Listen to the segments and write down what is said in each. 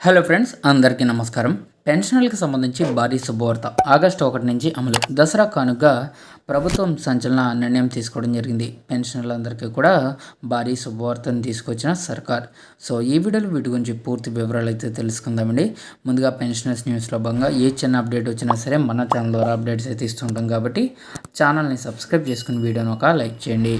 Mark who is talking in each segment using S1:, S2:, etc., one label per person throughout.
S1: Hello friends అందరికీ నమస్కారం. పెన్షనర్లకు సంబంధించి భారీ శుభవార్త. ఆగస్టు ఒకటి నుంచి అమలు. దసరా కానుక ప్రభుత్వం సంచలన నిర్ణయం తీసుకోవడం జరిగింది. పెన్షనర్లందరికీ కూడా భారీ శుభవార్తను తీసుకొచ్చిన సర్కార్. సో ఈ వీడియోలో వీటి గురించి పూర్తి వివరాలు అయితే తెలుసుకుందామండి. ముందుగా పెన్షనర్స్ న్యూస్లో భాగంగా ఏ చిన్న అప్డేట్ వచ్చినా సరే మన ఛానల్ ద్వారా అప్డేట్స్ అయితే ఇస్తుంటాం కాబట్టి ఛానల్ని సబ్స్క్రైబ్ చేసుకుని వీడియోని ఒక లైక్ చేయండి.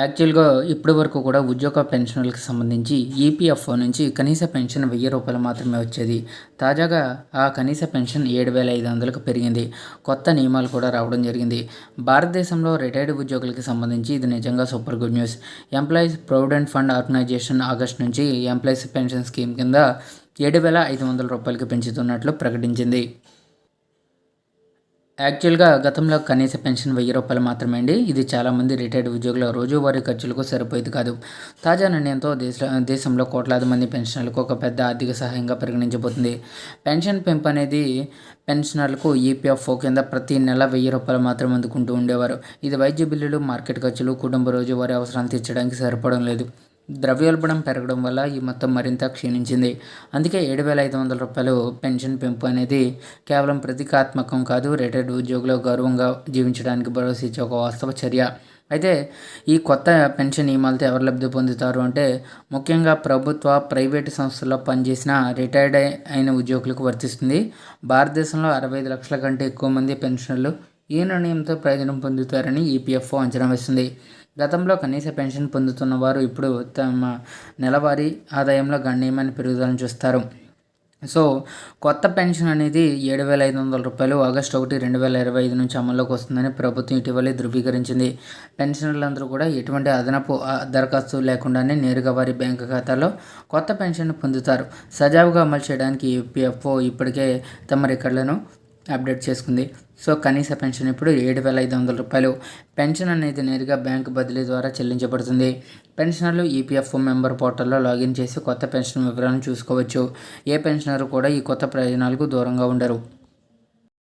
S1: యాక్చువల్గా ఇప్పటి వరకు కూడా ఉద్యోగ పెన్షన్లకు సంబంధించి ఈపీఎఫ్ఓ నుంచి కనీస పెన్షన్ వెయ్యి రూపాయలు మాత్రమే వచ్చేది. తాజాగా ఆ కనీస పెన్షన్ ఏడు వేల ఐదు వందలకు పెరిగింది. కొత్త నియమాలు కూడా రావడం జరిగింది. భారతదేశంలో రిటైర్డ్ ఉద్యోగులకు సంబంధించి ఇది నిజంగా super good news. Employees provident fund organisation August నుంచి ఎంప్లాయీస్ పెన్షన్ స్కీమ్ కింద ఏడు వేల ఐదు వందల రూపాయలకి పెంచుతున్నట్లు ప్రకటించింది. యాక్చువల్గా గతంలో కనీస పెన్షన్ వెయ్యి రూపాయలు మాత్రమే అండి. ఇది చాలామంది రిటైర్డ్ ఉద్యోగుల రోజువారీ ఖర్చులకు సరిపోయేది కాదు. తాజా నిర్ణయంతో దేశ దేశంలో కోట్లాది మంది పెన్షనర్లకు ఒక పెద్ద ఆర్థిక సహాయంగా పరిగణించబోతుంది. పెన్షన్ పెంపు అనేది పెన్షనర్లకు ఈపీఎఫ్ఓ కింద ప్రతి నెల వెయ్యి రూపాయలు మాత్రమే అందుకుంటూ ఉండేవారు. ఇది వైద్య బిల్లులు మార్కెట్ ఖర్చులు కుటుంబ రోజువారీ అవసరాలు తీర్చడానికి సరిపడం లేదు. ద్రవ్యోల్బణం పెరగడం వల్ల ఈ మొత్తం మరింత క్షీణించింది. అందుకే ఏడు వేల ఐదు వందల రూపాయలు పెన్షన్ పెంపు అనేది కేవలం ప్రతీకాత్మకం కాదు రిటైర్డ్ ఉద్యోగులు గౌరవంగా జీవించడానికి భరోసా ఇచ్చే ఒక వాస్తవ చర్య. అయితే ఈ కొత్త పెన్షన్ నియమాలతో ఎవరు లబ్ధి పొందుతారు అంటే ముఖ్యంగా ప్రభుత్వ ప్రైవేటు సంస్థల్లో పనిచేసిన రిటైర్డ్ అయిన ఉద్యోగులకు వర్తిస్తుంది. భారతదేశంలో అరవై ఐదు లక్షల కంటే ఎక్కువ మంది పెన్షనర్లు ఈ నిర్ణయంతో ప్రయోజనం పొందుతారని ఈపీఎఫ్ఓ అంచనా వేస్తుంది. గతంలో కనీస పెన్షన్ పొందుతున్న వారు ఇప్పుడు తమ నెలవారీ ఆదాయంలో గణనీయమైన పెరుగుదలను చూస్తారు. సో కొత్త పెన్షన్ అనేది ఏడు వేల ఐదు వందల రూపాయలు ఆగస్టు ఒకటి రెండు వేల ఇరవై ఐదు నుంచి అమల్లోకి వస్తుందని ప్రభుత్వం ఇటీవలే ధృవీకరించింది. పెన్షనర్లందరూ కూడా ఎటువంటి అదనపు దరఖాస్తు లేకుండానే నేరుగా వారి బ్యాంకు ఖాతాలో కొత్త పెన్షన్ పొందుతారు. సజావుగా అమలు చేయడానికి ఈపీఎఫ్ఓ ఇప్పటికే తమ రికార్డులను అప్డేట్ చేసుకుంది. సో కనీస పెన్షన్ ఇప్పుడు ఏడు వేల ఐదు వందల రూపాయలు. పెన్షన్ అనేది నేరుగా బ్యాంకు బదిలీ ద్వారా చెల్లించబడుతుంది. పెన్షనర్లు ఈపీఎఫ్ఓ మెంబర్ పోర్టల్లో లాగిన్ చేసి కొత్త పెన్షన్ వివరాలను చూసుకోవచ్చు. ఏ పెన్షనర్ కూడా ఈ కొత్త ప్రయోజనాలకు దూరంగా ఉండరు.